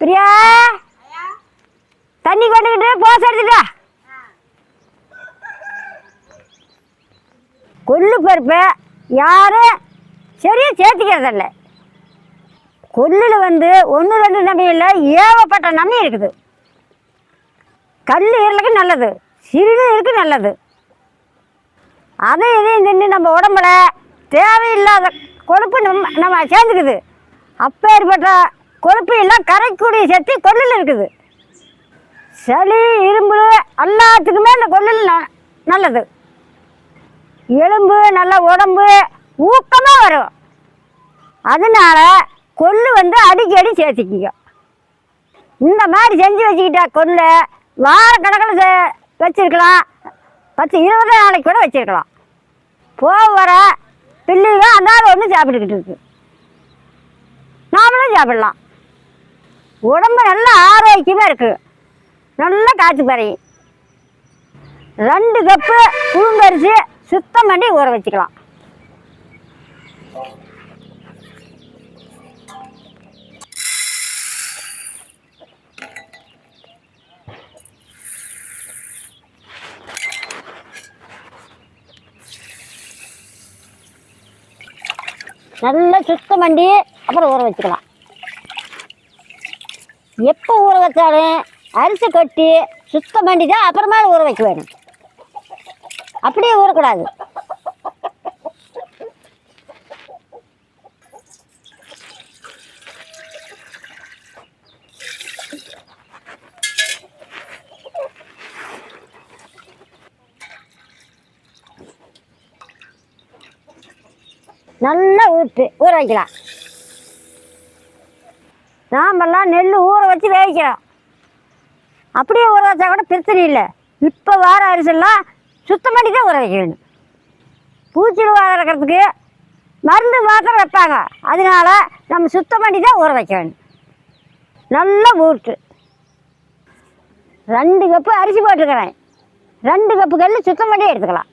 பிரியா? தண்ணி கொண்டுக்கிட்டு போஸ் எடுத்துட்டா கொள்ளு பருப்பு யாரும் சரியாக சேர்த்துக்கிறதில்ல கொல்லில் வந்து ஒன்று ரெண்டு நம்பி இல்லை ஏகப்பட்ட நம்பி இருக்குது. கல் ஈரலுக்கு நல்லது. சிறுநீருக்கு நல்லது. அதை இதையும் தின்னு நம்ம உடம்புல தேவையில்லாத கொழுப்பு நம்ம நம்ம சேர்ந்துக்குது. அப்பேற்பட்ட கொழுப்பு எல்லாம் கரைக்கூடிய சக்தி கொள்ளில் இருக்குது. சளி இரும்பு எல்லாத்துக்குமே இந்த கொள்ளில் ந- நல்லது. எலும்பு நல்ல உடம்பு ஊக்கமாக வரும். அதனால் கொள்ளு வந்து அடிக்கடி சேர்த்துக்கிங்க. இந்த மாதிரி செஞ்சு வச்சுக்கிட்டா கொள்ளு வாரக்கணக்கில் வச்சிருக்கலாம். பத்து இருபது நாளைக்கு கூட வச்சிருக்கலாம். போக வர பிள்ளைங்க அந்த ஒன்று சாப்பிட்டுக்கிட்டு இருக்கு. நாமளும் சாப்பிடலாம். உடம்பு நல்ல ஆரோக்கியமாக இருக்குது நல்லா காற்று பறையும் ரெண்டு கப்பு புழுங்கரிசி சுத்தம் பண்ணி ஊற வச்சுக்கலாம். நல்லா சுத்தம் பண்ணி அப்புறம் ஊற வச்சுக்கலாம். எப்போ ஊற வச்சாலும் அரிசி கொட்டி சுத்தம் பண்ணி தான் அப்புறமா ஊற வைக்க வேணும். அப்படியே ஊறக்கூடாது. நல்லா ஊற்று ஊற வைக்கலாம். நாமெல்லாம் நெல் ஊற வச்சு வேவிக்கிறோம். அப்படியே ஊற வச்சா கூட பிரச்சனை இல்லை. இப்போ வார அரிசெல்லாம் சுத்தம் பண்ணி தான் ஊற வைக்க வேணும் பூச்சிடு வளர்க்குறதுக்கு மருந்து மாத்திரம் வைப்பாங்க. அதனால நம்ம சுத்தம் பண்ணி தான் ஊற வைக்க வேணும் நல்லா ஊற்று ரெண்டு கப்பு அரிசி போட்டுருக்கிறேன் ரெண்டு கப்பு கல் சுத்தம் பண்ணி எடுத்துக்கலாம்.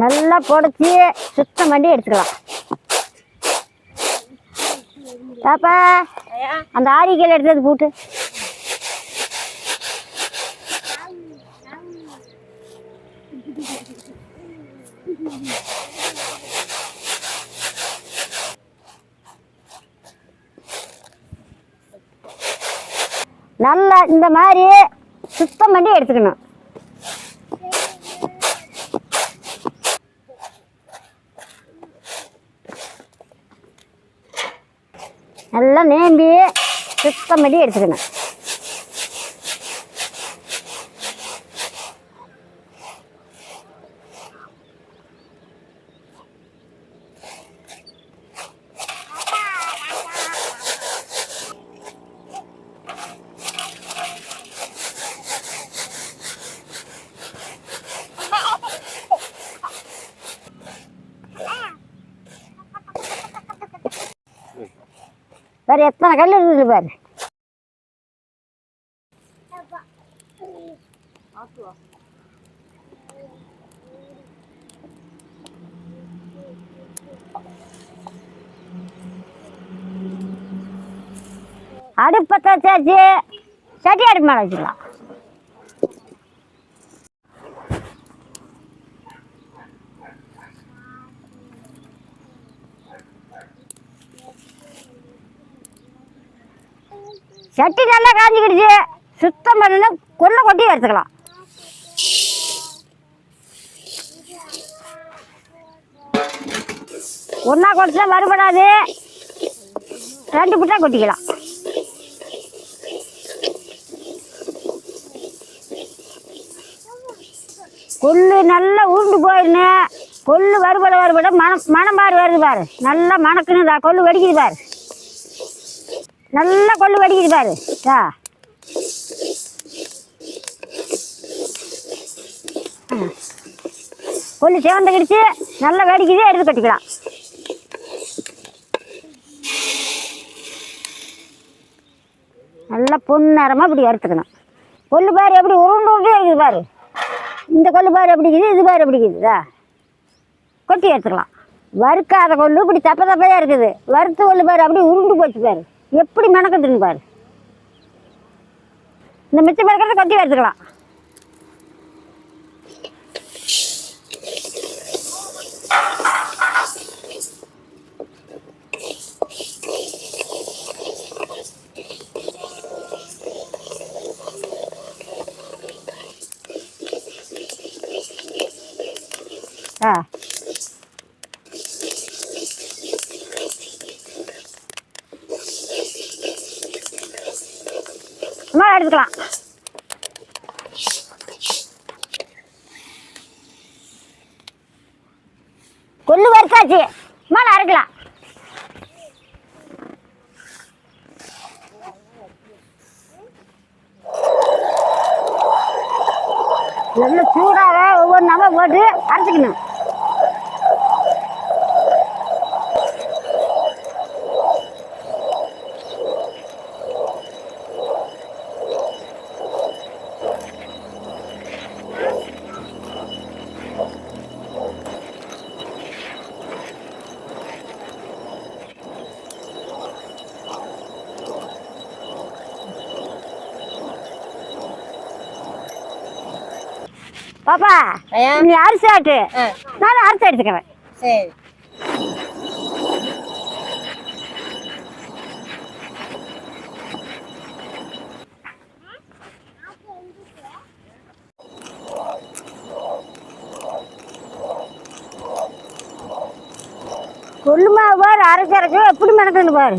நல்லா புடச்சி சுத்தம் பண்ணி எடுத்துக்கலாம். பாப்பா அந்த ஆரிக்கையில் எடுத்தது போட்டு. நல்லா இந்த மாதிரி சுத்தம் பண்ணி எடுத்துக்கணும். நல்லா நேம்பி சுத்தம் பண்ணி எடுத்துக்கணும். பாரு எத்தனை கல் இருக்குது பாரு. அடுப்பத்தை வச்சாச்சு சட்டி அடுப்பு மேலே வச்சுக்கலாம் சட்டி நல்லா காஞ்சிக்கிடுச்சு. சுத்தம் பண்ணி கொல்லை கொட்டி எடுத்துக்கலாம். ஒன்றா கொட்டினா வருபடாது ரெண்டு புட்டா கொட்டிக்கலாம். கொள்ளு நல்லா உருண்டு போயிடுன்னு கொள்ளு வருபட வருபட மனம் மனம் பாரு வருது பாரு. நல்லா மணக்குன்னு கொள்ளு வெடிக்குது பாரு. நல்லா கொள்ளு வெடிக்குது பாரு. ஆ. கொல்லு சிவந்த கிடிச்சு நல்லா வேடிக்குது. எடுத்து கட்டிக்கலாம். நல்லா பொன்னரமாக இப்படி வறுத்துக்கணும். கொள்ளு பாரு எப்படி உருண்டு உருண்டே இருக்குது பாரு. இந்த கொள்ளு பாரு எப்படி இருக்குது இது பாரு எப்படி இருக்குதா. கொட்டி எடுத்துக்கலாம். வறுக்காத கொள்ளு இப்படி தப்ப தப்பையாக இருக்குது. வறுத்த கொள்ளு பாரு அப்படியே உருண்டு போச்சு பாரு. எப்படி மெனக்கட்டுன்னு பாரு. இந்த மிச்சம் இருக்கிறத கொத்தி எடுத்துக்கலாம் ஆ அம்மா எடுத்துக்கலாம். கொள்ளு வறுத்தாச்சு. அம்மா அறுக்கலாம். நல்ல சூடாக ஒவ்வொரு நம்ம போட்டு அரைச்சிக்கணும். பாப்பா நீ அரிசி ஆட்டு. நானும் அரிசி எடுத்துக்கிறேன். சரி. கொல்லுமா பாரு அரைச்சி அரைச்சி எப்படி மெனக்குன்னு பாரு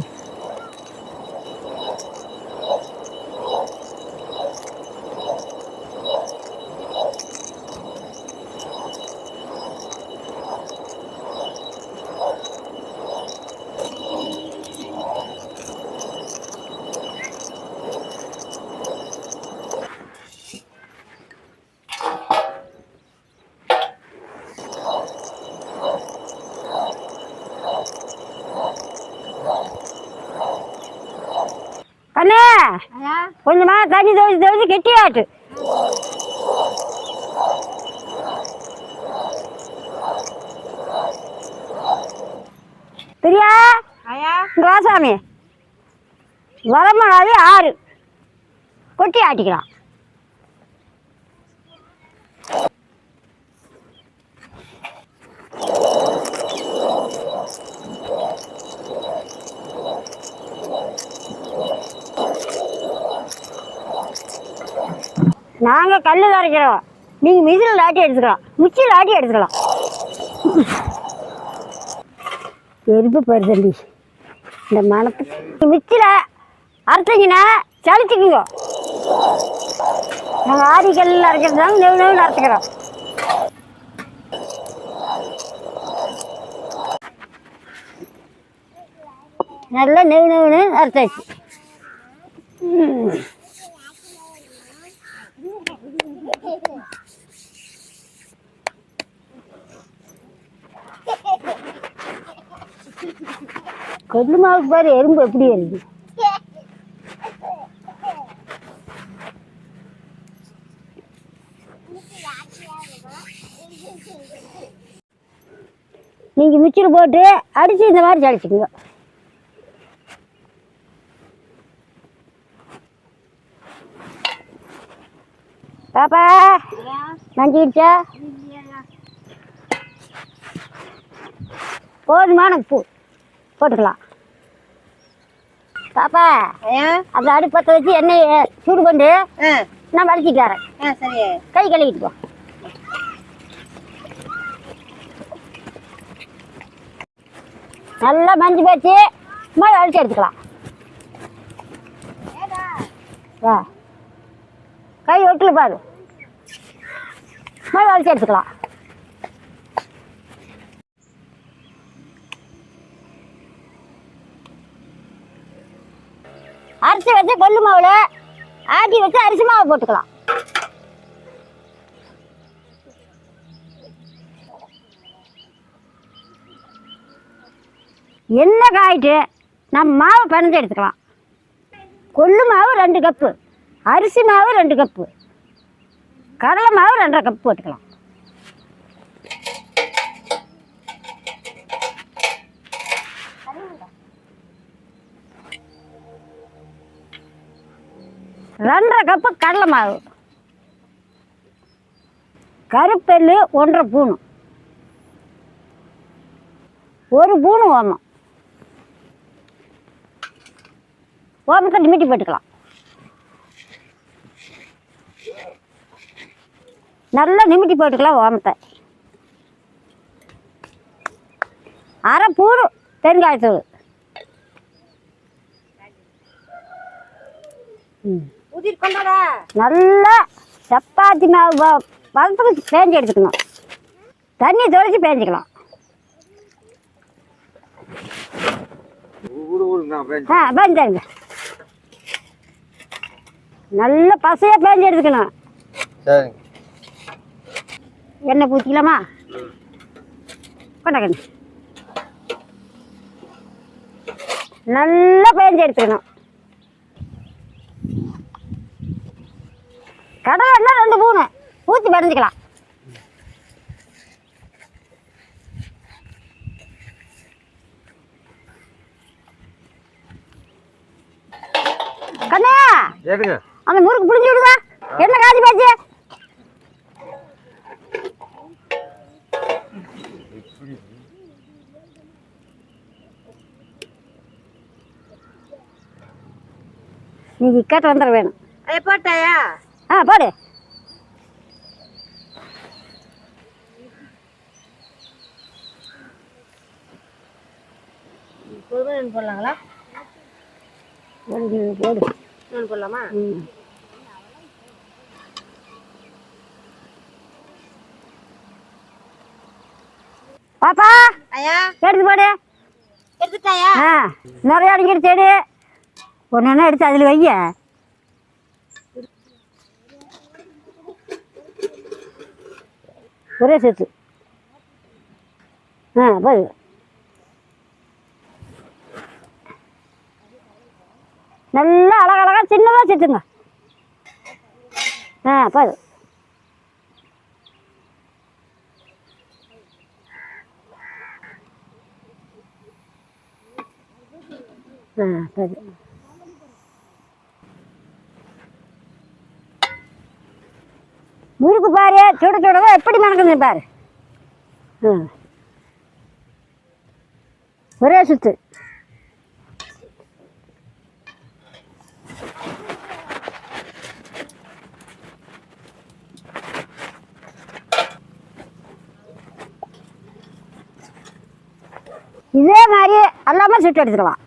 கண்ணே ஐயா தண்ணி தவிச்சு தவிச்சு கெட்டியாட்டு. பிரியா? ஐயா இங்க வா சாமி. வரமணாவே ஆறு. கொட்டி ஆட்டிக்கலாம் நாங்கள் கல்லில் அரைக்கிறோம் நீங்கள் மிசில் ஆட்டி எடுத்துக்கலாம். மிச்சியில் ஆட்டி எடுத்துக்கலாம். எரிப்பு பாரு தம்பி இந்த மனத்துக்கு மிச்சில் அரைச்சிங்கன்னா சளிச்சுக்குங்க. நாங்கள் ஆடி கல்லில் அரைக்கிறதாங்க நெவு நெவுன்னு அரைச்சிக்கிறோம். நல்லா நெவு நெவுன்னு அரைச்சாச்சு. கொல்லுமாவுக்கு பாரு எறும்பு எப்படி வருது நீங்க மிச்சர் போட்டு அடிச்சு இந்த மாதிரி சளிச்சுக்குங்க பாப்பா நஞ்சிடுச்சா போதுமான உப்பு போட்டுக்கலாம். பாப்பா அந்த அடுப்பத்தை வச்சு எண்ணெயை சூடு கொண்டு நான் வலிச்சிட்டு வரேன். கை கழுவிட்டு போ. நல்லா மஞ்சு போச்சு. மழை அழிச்சு எடுத்துக்கலாம். வா. கை ஒட்டுல பாரு. மறுபடியும் அரைச்சி எடுத்துக்கலாம். அரிசி வச்சு கொல்லு மாவில் ஆட்டி வச்சு அரிசி மாவு போட்டுக்கலாம். என்ன காயிட்டு? நம்ம மாவு பிணைஞ்சு எடுத்துக்கலாம். கொல்லு மாவு ரெண்டு கப்பு. அரிசி மாவு ரெண்டு கப்பு. கடலை மாவு ரெண்டரை கப்பு போட்டுக்கலாம். ரெண்டரை கப்பு கடலை மாவு. கருப்பெல்லு ஒன்றரை பூணு. ஒரு பூணு ஓமம். ஓமத்தை நிமிட்டி போட்டுக்கலாம். நல்லா நிமிட்டி போட்டுக்கலாம் ஓமத்தை. அரை பூடு பெருங்காயத்தூள் நல்லா சப்பாத்தி மாவு பதத்துக்கு பேஞ்சு எடுத்துக்கணும். தண்ணி தொலைச்சி பேஞ்சிக்கலாம். ஆ பேஞ்சாருங்க நல்ல பசையாக பேஞ்சு எடுத்துக்கணும். சரிங்க. எண்ணெய் ஊற்றிக்கலாமா கொண்டாக்கண்ணு நல்லா பேஞ்சு எடுத்துக்கணும். கடலை எண்ணெய் ரெண்டு மூணு. ஊற்றி பிறஞ்சிக்கலாம் கண்ணா அந்த முறுக்கு புளிஞ்சு விடுவா என்ன காஞ்சி போச்சு? நீங்க இக்காட்டு வந்துட வேணும் போட்டாயா? ஆ போடு. பொறுமை போடலாங்களா? போடு போடலாமா? ம். பாப்பா ஐயா. எடுத்து போடு. எடுத்துட்டாயா? ஆ நிறைய அடிக்கிட்டு தேடு ஒன்று எடுத்து அதில் வைய. ஒரே சேர்த்து ஆ போது நல்லா அழகழகா சின்னதாக சேர்த்துங்க ஆ போது ஆ சரி. முறுக்கு பாரு சுட சுடவா எப்படி மணக்குது பாரு. ம் ஒரே சுத்து. இதே மாதிரி எல்லாமே சுட்டு எடுத்துக்கலாம்.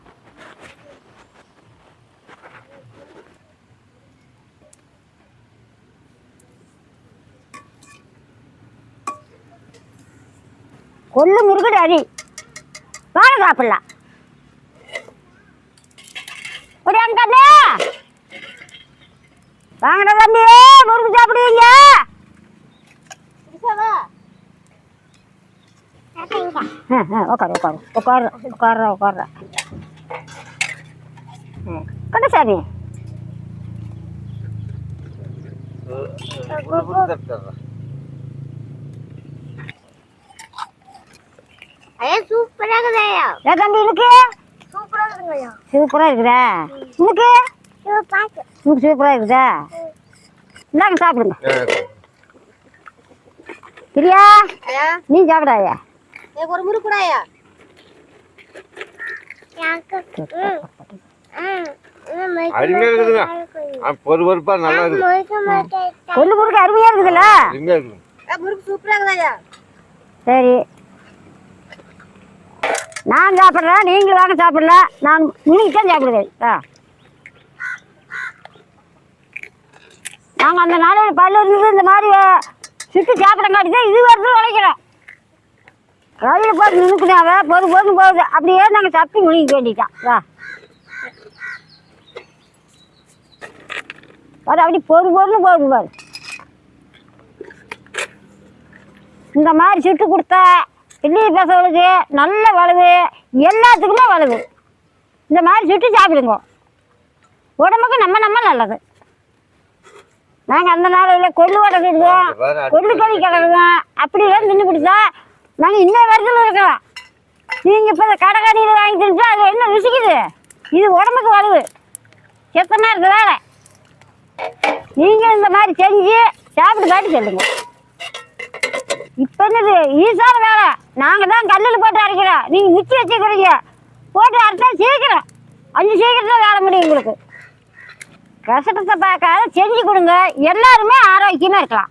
கொள்ளு முருகடு அடி. வாங்க சாப்பிடலாம். ஒரு அங்கண்ணே வாங்கடா தம்பி முருகு சாப்பிடுவீங்க? ஆ ஆ உட்காரு உட்காரு உட்காரு உட்கார உட்கார கண்டசாமி ஐயா சூப்பரா இருக்குதாயா ஏ தம்பி இருக்கு சூப்பரா இருக்குங்கய்யா சூப்பராக இருக்குதா? உனக்கு? பாக்கு உனக்கு சூப்பராக இருக்குதா? இந்தாங்க சாப்பிடுங்க. பிரியா ஐயா. நீ சாப்பிடாயா? எனக்கு ஒரு முறுக்கு கூட ஐயா. அருமையா இருக்குதுங்க. ஆ, பொறு பொறுப்பா நல்லா இருக்குது. கொள்ளு முறுக்கு அருமையாக இருக்குதுல்ல? அருமையா இருக்குது. முறுக்கு சூப்பரா இருக்குதாயா சரி. நான் சாப்பிட்றேன் நீங்களும் வாங்க சாப்பிடல. நான் இன்னைக்கு தான் சாப்பிடுவேன் ஆ. நாங்கள் அந்த நாளையில் பல்லு இருந்து இந்த மாதிரி சுட்டு சாப்பிடங்காட்டி தான் இது வரைக்கும் உழைக்கிறோம் ரயில் போட்டு நின்றுக்குனாவ பொது பொது போகுது அப்படியே நாங்கள் தப்பி முழுங்கிக்க வேண்டியதான் வா. அது அப்படி பொறு பொருள் போகுது பாரு. இந்த மாதிரி சுட்டு கொடுத்தா கிள்ளி பசங்களுக்கு நல்ல வலுவு எல்லாத்துக்குமே வலுவு இந்த மாதிரி சுட்டு சாப்பிடுங்க. உடம்புக்கு நம்ம நம்ம நல்லது. நாங்கள் அந்த நாளையில் கொள்ளு வடை கிடுவோம் கொள்ளு களி கிடக்குவோம் அப்படிலாம் தின்னு பிடிச்சா நாங்கள் இன்ன வரைக்கும் இருக்கிறோம் நீங்கள் இப்போ இந்த கடை கடையில் வாங்கி தின்னுட்டு அது என்ன ருசிக்குது? இது உடம்புக்கு வலுவு செத்தமாக இருக்குது வேலை? நீங்கள் இந்த மாதிரி செஞ்சு சாப்பிட்டு காட்டி சொல்லுங்க. இப்போ என்னது? ஈஸான வேலை நாங்கள் தான் கல்லில் போட்டு அரைக்கிறோம் நீங்கள் மிச்சி வச்சுக்கிறீங்க. போட்டு அரைச்சா சீக்கிரம். அஞ்சு சீக்கிரத்தில் வேலை முடியும் உங்களுக்கு. கஷ்டத்தை பார்க்காத செஞ்சு கொடுங்க. எல்லாருமே ஆரோக்கியமாக இருக்கலாம்.